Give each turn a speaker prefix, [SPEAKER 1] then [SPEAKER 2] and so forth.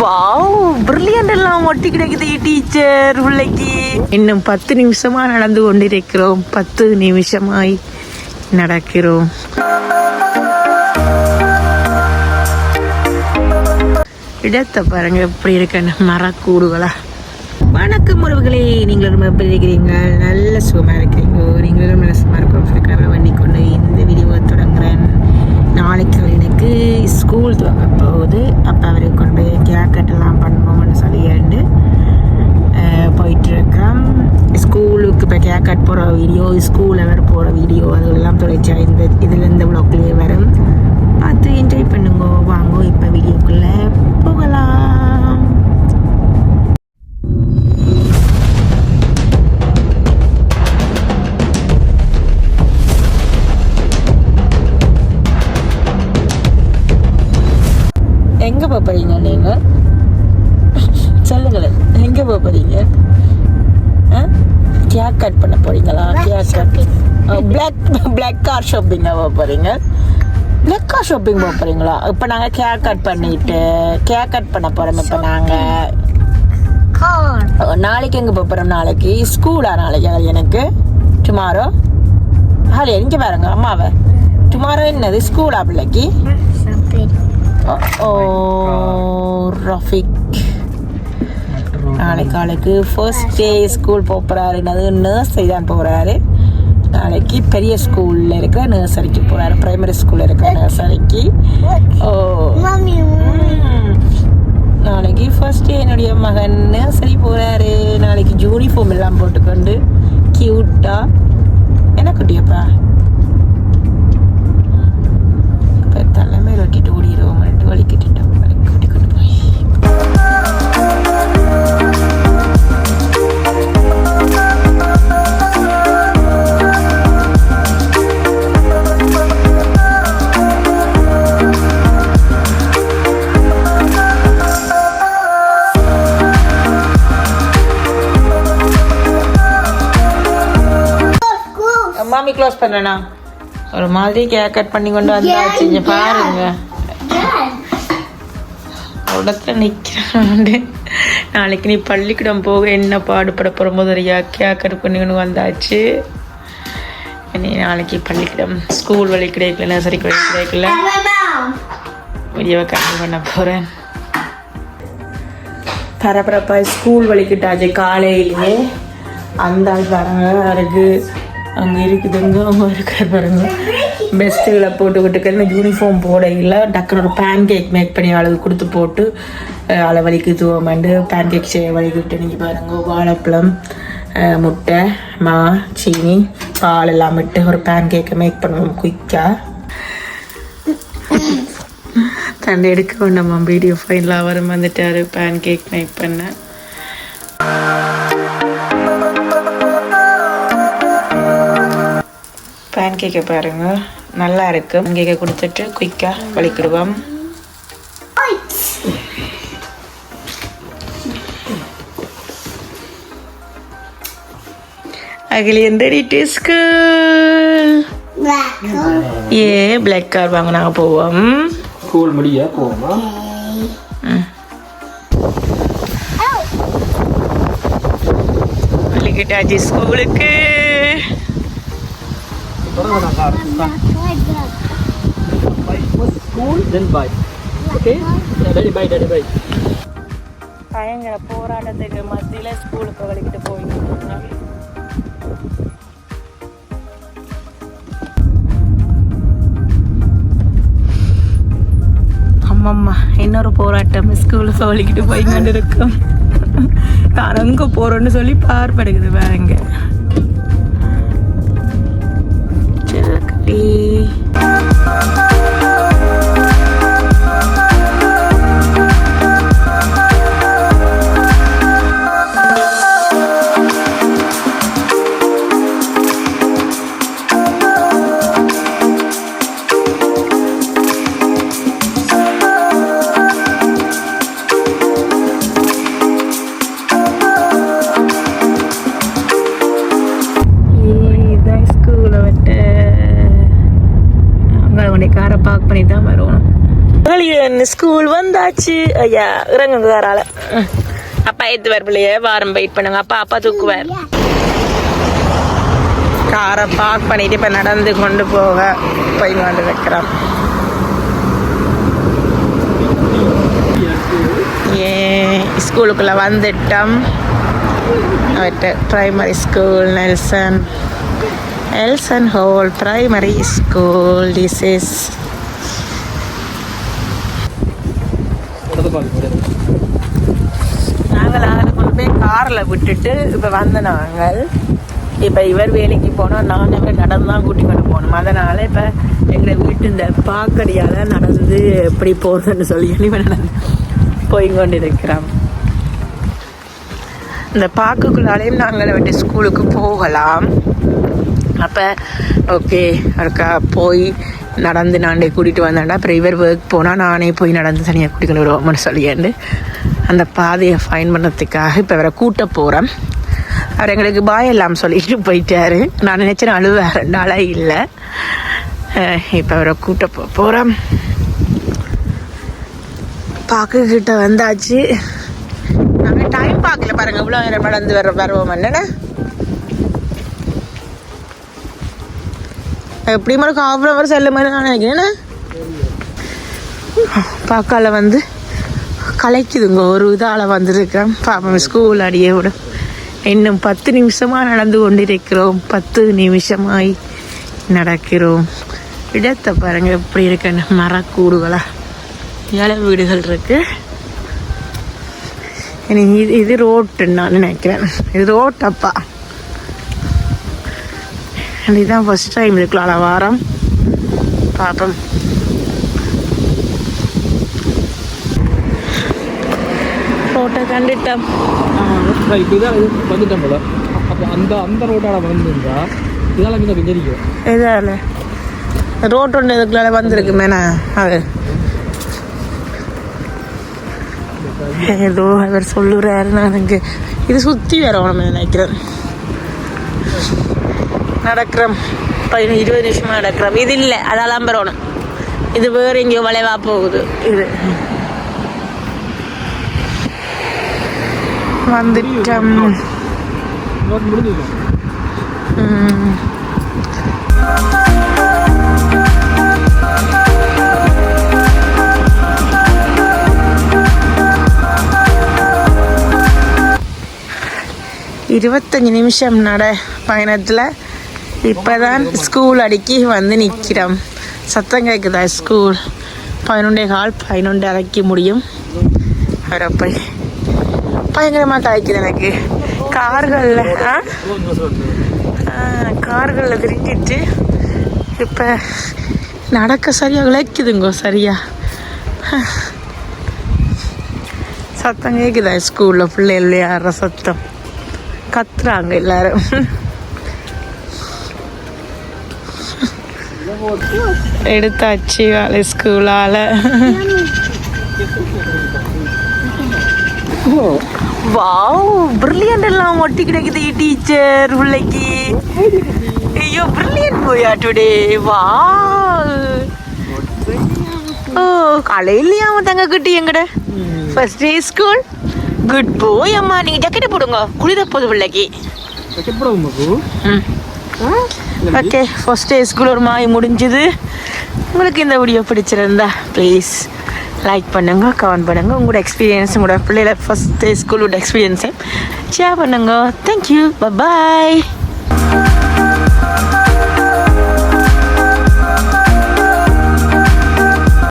[SPEAKER 1] Wow brilliant எல்லாம் ஒட்டி கிடைக்குது டீச்சர் பிள்ளைக்கு. இன்னும் பத்து நிமிஷமா நடந்து கொண்டிருக்கிறோம். பத்து நிமிஷமாய் நடக்கிறோம். இடத்தை பாருங்க எப்படி இருக்குன்னு மரக்கூடுகளா. வணக்கம் உறவுகளே நீங்களும் எப்படி இருக்கிறீங்க? நல்ல சுகமாக இருக்கிறீங்க. நீங்களும் நல்ல சுகமாக இருக்கிறோம் பண்ணி கொண்டு இந்த வீடியோவை தொடங்குறேன். நாளைக்கு எனக்கு ஸ்கூல் துவங்க போகுது அப்போ அவரை கொண்டு போய் ஜாக்கெட்டெல்லாம் பண்ணுவோம்னு சொல்லியாண்டு போயிட்டுருக்கேன் ஸ்கூலுக்கு இப்போ கேக்கட் போகிற வீடியோ ஸ்கூலில் வேறு போகிற வீடியோ அதெல்லாம் தொலைச்சா இந்த இதில் இந்த ப்ளாக்லேயே வரும். பார்த்து என்ஜாய் பண்ணுங்க வாங்க இப்போ வீடியோக்குள்ளே எங்கே போகிறீங்க நீங்கள் சொல்லுங்களேன் எங்கே போகிறீங்க கேக் கட் பண்ண போறீங்களா? Cake cut black black car ஷாப்பிங்க போக போகிறீங்க பிளாக் கார் ஷாப்பிங் போக போகிறீங்களா இப்போ நாங்கள் கேக் கட் பண்ணிட்டு கேக் கட் பண்ண போகிறோம் இப்போ நாங்கள் நாளைக்கு எங்கே போக போகிறோம் நாளைக்கு ஸ்கூலா நாளைக்கு அது எனக்கு? டுமாரோ ஹாலே இங்கே பாருங்க அம்மாவை. டுமாரோ என்னது? ஸ்கூலா பிள்ளைக்கு? ரஃபிக் நாளைக்கு நாளைக்கு ஃபர்ஸ்ட் டே ஸ்கூல் போகிறாரு என்னது? நர்சரி தான் போகிறாரு நாளைக்கு பெரிய ஸ்கூலில் இருக்கிற நர்சரிக்கு போகிறாரு பிரைமரி ஸ்கூலில் இருக்கிற நர்சரிக்கு ஓ ம். நாளைக்கு ஃபர்ஸ்ட் டே என்னுடைய மகன் நர்சரி போகிறாரு நாளைக்கு யூனிஃபார்ம் எல்லாம் போட்டுக்கொண்டு க்யூட்டா என்ன குட்டியப்பா? இப்போ தலைமையில் ஒட்டிட்டு ஓடிடுவோம் வழி கட்டிட்டோம் வழி கட்டி கொண்டு போய் மாமி க்ளோஸ் பண்ணனா ஒரு மாதிரி கேக் கட் பண்ணி கொண்டு வந்தாச்சு இங்க பாருங்க இடத்துல நிற்கிறான் நாளைக்கு நீ பள்ளிக்கூடம் போக என்ன பாடுபட போகிற முதலியா கேக் கட் வந்தாச்சு. நீ நாளைக்கு பள்ளிக்கூடம் ஸ்கூல் வழி கிடைக்கல நர்சரிக்கு வழி கிடைக்கல. வீடியோவை கண்டினியூ பண்ண போகிறேன் பரபரப்பா ஸ்கூல் வலிக்கிட்டாச்சு காலையிலேயே. அந்த ஆள் பாருங்க அவருக்கு அங்கே இருக்குதுங்க அவங்க இருக்கிற பாருங்க. பெஸ்ட்டுகளை போட்டுக்கிட்டு இந்த யூனிஃபார்ம் போடையில் டக்குனு ஒரு பேன் கேக் மேக் பண்ணி அளவு கொடுத்து போட்டு அளவழிக்கு தூவமாண்டு பேன் கேக் செய்ய வலிக்கு நீங்கள் பாருங்க. வாழைப்பழம் முட்டை மா சீனி பால் எல்லாம் விட்டு ஒரு பேன் கேக்கை மேக் பண்ணுவோம் குயிக்காக தண்டை எடுக்க வேண்டாமா வீடியோ ஃபைனலாக வரும் வந்துட்டார். பேன் கேக் மேக் பண்ணேன் பேன் கேக்கை பாருங்க. நல்லா இருக்கு. கேக்கை கொடுத்துட்டு குயிக்காக வலிக்கிடுவோம். அகிலியன் ready to a black car வாங்க நாங்கள் போவோம்.
[SPEAKER 2] ஸ்கூல் முடிய? போவோமா?
[SPEAKER 1] வலிக்கிட்டாச்சு ஸ்கூலுக்கு
[SPEAKER 2] school then bye okay daddy bye daddy bye
[SPEAKER 1] பயங்கர போராட்டத்துக்கு மத்தியில் ஸ்கூலுக்கு வலிக்கிட்டு போயிருக்காங்க ஆமாம்மா இன்னொரு போராட்டம். ஸ்கூலுக்கு வலிக்கிட்டு போய் கொண்டு இருக்கோம் நான் அங்கே போகிறோன்னு சொல்லி பார்ப்படுக்குது வேறங்க சரி இதான் ஸ்கூலை விட்டு அவங்க உடைய காரை வந்தாச்சு? ஐயா இறங்குங்க காரால. அப்பா ஏத்துவார் பிள்ளைய? வாரம் வெயிட் பண்ணுங்க. அப்பா அப்பா தூக்குவார். காரை பார்க் பண்ணிட்டு இப்போ நடந்து கொண்டு போக போய் கொண்டு வைக்கிறோம் ஏ ஸ்கூலுக்குள்ளே வந்துட்டோம். அவர்கிட்ட primary school Nelson Nelson Hall primary school this is
[SPEAKER 2] இடது
[SPEAKER 1] நாங்கள் அதில் கொண்டு போய் காரில் விட்டுட்டு இப்போ வந்த நாங்கள். இப்போ இவர் வேலைக்கு போனோம் நான் இவர் நடந்து தான் கூட்டி கொண்டு போகணும். அதனால் இப்போ எங்கள் வீட்டு இந்த பாக்கடியால் நடந்து எப்படி போகிறதுன்னு சொல்லி இனிமே நடந்து போய் கொண்டிருக்கிறோம். இந்த பாக்குக்குள்ளாலேயும் நாங்கள் விட்டு ஸ்கூலுக்கு போகலாம். அப்போ ஓகே அக்கா போய் நடந்து நானே கூட்டிகிட்டு வந்தேன்டா. அப்புறம் இவர் ஒர்க் போனால் நானே போய் நடந்து தனியாக கூட்டிக்கொண்டு வருவோம்னு சொல்லியாண்டு. அந்த பாதையை ஃபைன் பண்ணுறதுக்காக இப்போ இவரை கூட்ட போகிறேன் அவர் எங்களுக்கு பாய் எல்லாம் சொல்லிட்டு போயிட்டாரு. நான் நினச்சேன் அழுவார் ரெண்டாளா இல்லை. இப்போ அவரை கூட்ட போ போகிறோம் பார்க்கக்கிட்ட வந்தாச்சு. நாங்கள் டைம் பார்க்கல பாருங்கள் இவ்வளோ நேரம் நடந்து வர வருவோம். என்னென்ன எப்படியும் ஒரு ஹாஃப் அன் அவர் செல்ல மாதிரி நான் நினைக்கிறேன். பாக்கால வந்து கலைக்குதுங்க. ஒரு இதால் வந்திருக்கேன் பாப்போம் ஸ்கூல் அடியே விட. இன்னும் பத்து நிமிஷமாக நடந்து கொண்டிருக்கிறோம். பத்து நிமிஷமாய் நடக்கிறோம். இடத்தை பாருங்க எப்படி இருக்குன்னு மரக்கூடுகளா. ஏழை வீடுகள் இருக்கு. இது இது ரோட்டுன்னு நான் நினைக்கிறேன். இது ரோட்டப்பா. இதுதான் ஃபர்ஸ்ட் டைம் இருக்கலாம் வாரம். பார்ப்போம் ரோட்டை கண்டுட்டோம்.
[SPEAKER 2] இப்போ இதான் இது வந்துட்டேன் போல. அப்போ அந்த அந்த ரோட்டால வந்துருந்தா இதால மீன் கொஞ்சம்
[SPEAKER 1] இதால. ரோட் ஒன்று இதுக்குள்ள வந்திருக்கு மேனா. அது. ஏதோ அவர் சொல்லுறாரு நான் இங்கே இது சுற்றி வரணும் நினைக்கிறேன். நடக்கிறோம் பதினஞ்சு இருபது நிமிஷமா நடக்கிறோம் இது இல்லை அதெல்லாம் பெறணும் இது வேறு எங்கேயோ வளைவா போகுது இது வந்துட்டோம்
[SPEAKER 2] நோட் முடிஞ்சிருக்கும்
[SPEAKER 1] ம். இருபத்தஞ்சி நிமிஷம் நட பயணத்தில் இப்போதான் ஸ்கூல் அடிக்கி வந்து நிற்கிறோம் சத்தம் கேட்குதா ஸ்கூல் பதினொன்றே கால் பதினொன்று அரைக்க முடியும். அவரை பயங்கரமாக கலைக்குது எனக்கு. கார்களில் ஆ? கார்களில் திரிஞ்சிட்டு இப்போ நடக்க சரியாக விளைக்குதுங்கோ சரியா. சத்தம் கேட்குதா ஸ்கூலில் பிள்ளைகள் யார சத்தம்? கத்துறாங்க எல்லாரும். எடுத்தாச்சு வேலை ஸ்கூலால். வாவ் பிரில்லியன்ட் எல்லாம் ஒட்டி கிடைக்குது டீச்சர் பிள்ளைக்கு. ஐயோ பிரில்லியன்ட் போயா டுடே வா ஓ காலையிலயா அவன் தங்க குட்டி எங்கட? ஃபர்ஸ்ட் டே ஸ்கூல் குட் போய் அம்மா நீங்க ஜாக்கெட் போடுங்க. குளிர போகுது பிள்ளைக்கு.
[SPEAKER 2] எப்படி உமக்கு
[SPEAKER 1] ஓகே ஃபர்ஸ்ட் டே ஸ்கூல் ஒரு மாதிரி முடிஞ்சுது. உங்களுக்கு இந்த வீடியோ பிடிச்சிருந்தா ப்ளீஸ் லைக் பண்ணுங்க கமெண்ட் பண்ணுங்க. உங்களோட எக்ஸ்பீரியன்ஸ் உங்களோட பிள்ளைகள ஃபர்ஸ்ட் டே ஸ்கூலோட எக்ஸ்பீரியன்ஸை ஷேர் பண்ணுங்க. Thank you bye